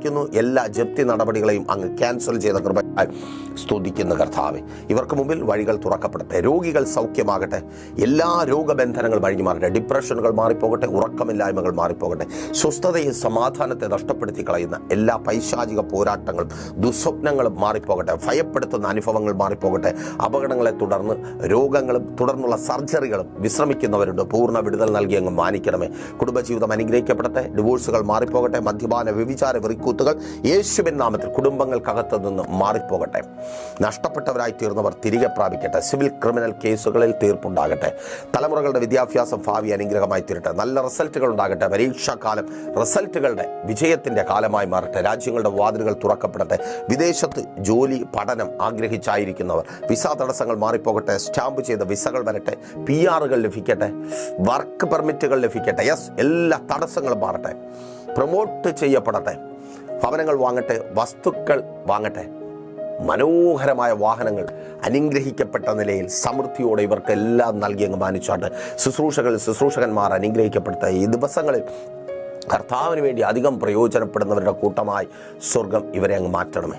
പ്രഖ്യാപിക്കുന്നു എല്ലാ ജപ്തി നടപടികളെയും അങ്ങ് ക്യാൻസൽ ചെയ്ത കൃപ സ്തുതിക്കുന്ന കർത്താവെ. ഇവർക്ക് മുമ്പിൽ വഴികൾ തുറക്കപ്പെടട്ടെ. രോഗികൾ സൗഖ്യമാകട്ടെ. എല്ലാ രോഗബന്ധനങ്ങൾ വഴിഞ്ഞു മാറട്ടെ. ഡിപ്രഷനുകൾ മാറിപ്പോകട്ടെ. ഉറക്കമില്ലായ്മകൾ മാറിപ്പോകട്ടെ. സ്വസ്ഥതയും സമാധാനത്തെ നഷ്ടപ്പെടുത്തി കളയുന്ന എല്ലാ പൈശാചിക പോരാട്ടങ്ങളും ദുസ്വപ്നങ്ങളും മാറിപ്പോകട്ടെ. ഭയപ്പെടുത്തുന്ന അനുഭവങ്ങൾ മാറിപ്പോകട്ടെ. അപകടങ്ങളെ തുടർന്ന് രോഗങ്ങളും തുടർന്നുള്ള സർജറികളും വിശ്രമിക്കുന്നവരുണ്ട്. പൂർണ വിടുതൽ നൽകി അങ്ങ് മാനിക്കണമേ. കുടുംബജീവിതം അനുഗ്രഹിക്കപ്പെടട്ടെ. ഡിവോഴ്സുകൾ മാറിപ്പോകട്ടെ. മദ്യപാന വ്യഭിചാര വെറിക്കൂത്തുകൾ യേശുവിൻ നാമത്തിൽ കുടുംബങ്ങൾക്കകത്ത് നിന്ന് മാറിപ്പോകട്ടെ. നഷ്ടപ്പെട്ടവരായി തീർന്നവർ തിരികെ പ്രാപിക്കട്ടെ. സിവിൽ ക്രിമിനൽ കേസുകളിൽ തീർപ്പുണ്ടാകട്ടെ. തലമുറകളുടെ വിദ്യാഭ്യാസ ഭാവി അനുഗ്രഹമായി തീരട്ടെ. നല്ല റിസൾട്ടുകൾ ഉണ്ടാകട്ടെ. പരീക്ഷാകാലം റിസൾട്ടുകളുടെ വിജയത്തിന്റെ കാലമായി മാറട്ടെ. രാജ്യങ്ങളുടെ വാതിലുകൾ തുറക്കപ്പെടട്ടെ. വിദേശത്ത് ജോലി പഠനം ആഗ്രഹിച്ചായിരിക്കുന്നവർ വിസ തടസ്സങ്ങൾ മാറിപ്പോകട്ടെ. സ്റ്റാമ്പ് ചെയ്ത വിസകൾ വരട്ടെ. പി ആറുകൾ ലഭിക്കട്ടെ. വർക്ക് പെർമിറ്റുകൾ ലഭിക്കട്ടെ. യെസ് എല്ലാ തടസ്സങ്ങളും മാറട്ടെ. പ്രൊമോട്ട് ചെയ്യപ്പെടട്ടെ. ഭവനങ്ങൾ വാങ്ങട്ടെ വസ്തുക്കൾ വാങ്ങട്ടെ. മനോഹരമായ വാഹനങ്ങൾ അനുഗ്രഹിക്കപ്പെട്ട നിലയിൽ സമൃദ്ധിയോടെ ഇവർക്ക് എല്ലാം നൽകി അങ്ങ് മാനിച്ചാട്ട് ശുശ്രൂഷകൾ ശുശ്രൂഷകന്മാർ അനുഗ്രഹിക്കപ്പെടുത്ത ഈ ദിവസങ്ങളിൽ കർത്താവിന് വേണ്ടി അധികം പ്രയോജനപ്പെടുന്നവരുടെ കൂട്ടമായി സ്വർഗം ഇവരെ അങ്ങ് മാറ്റണമേ.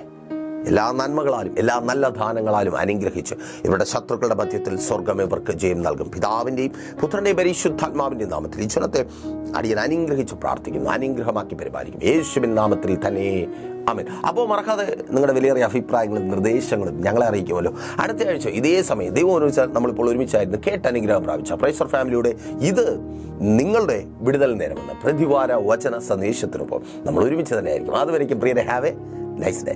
എല്ലാ നന്മകളാലും എല്ലാ നല്ല ദാനങ്ങളാലും അനുഗ്രഹിച്ച് ഇവരുടെ ശത്രുക്കളുടെ മധ്യത്തിൽ സ്വർഗം ഇവർക്ക് ജയം നൽകും. പിതാവിന്റെയും പുത്രന്റെയും പരിശുദ്ധാത്മാവിന്റെയും നാമത്തിൽ ഈ ജനത്തെ അടിയൻ അനുഗ്രഹിച്ച് പ്രാർത്ഥിക്കുന്നു. അനുഗ്രഹമാക്കി പരിപാലിക്കും. യേശുവിൻ നാമത്തിൽ തന്നെ. അമിൻ അപ്പോൾ മറക്കാതെ നിങ്ങളുടെ വിലയേറിയ അഭിപ്രായങ്ങളും നിർദ്ദേശങ്ങളും ഞങ്ങളെ അറിയിക്കുമല്ലോ. അടുത്ത ആഴ്ച ഇതേ സമയം ദൈവം ഒരുമിച്ച് നമ്മളിപ്പോൾ ഒരുമിച്ചായിരുന്നു കേട്ട് അനുഗ്രഹം പ്രാപിച്ച. പ്രൈസർ ഫാമിലിയുടെ ഇത് നിങ്ങളുടെ വിടുതൽ നേരമെന്ന് പ്രതിവാര വചന സന്ദേശത്തിനൊപ്പം നമ്മൾ ഒരുമിച്ച് തന്നെ ആയിരിക്കും പ്രിയരെ have a nice day